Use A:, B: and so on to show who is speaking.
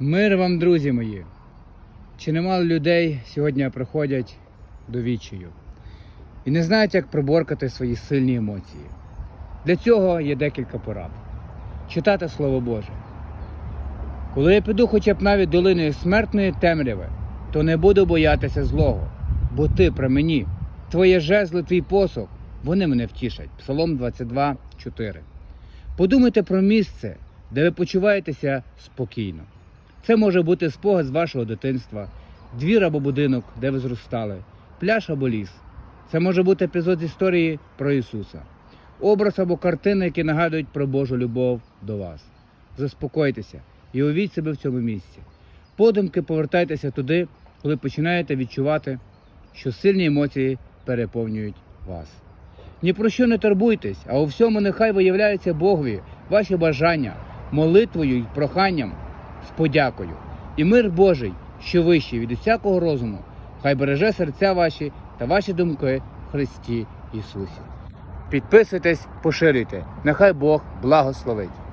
A: Мир вам, друзі мої! Чи немало людей сьогодні приходять до відчаю і не знають, як приборкати свої сильні емоції. Для цього є декілька порад. Читати Слово Боже. Коли я піду хоча б навіть долиною смертної темряви, то не буду боятися злого, бо ти при мені, твоє жезло, твій посох, вони мене втішать. Псалом 22, 4. Подумайте про місце, де ви почуваєтеся спокійно. Це може бути спогад з вашого дитинства, двір або будинок, де ви зростали, пляж або ліс. Це може бути епізод з історії про Ісуса, образ або картини, які нагадують про Божу любов до вас. Заспокойтеся і увіть себе в цьому місці. Подумки повертайтеся туди, коли починаєте відчувати, що сильні емоції переповнюють вас. Ні про що не турбуйтесь, а у всьому нехай виявляються Богові ваші бажання, молитвою і проханням з подякою. І мир Божий, що вищий від усякого розуму, хай береже серця ваші та ваші думки в Христі Ісусі. Підписуйтесь, поширюйте. Нехай Бог благословить.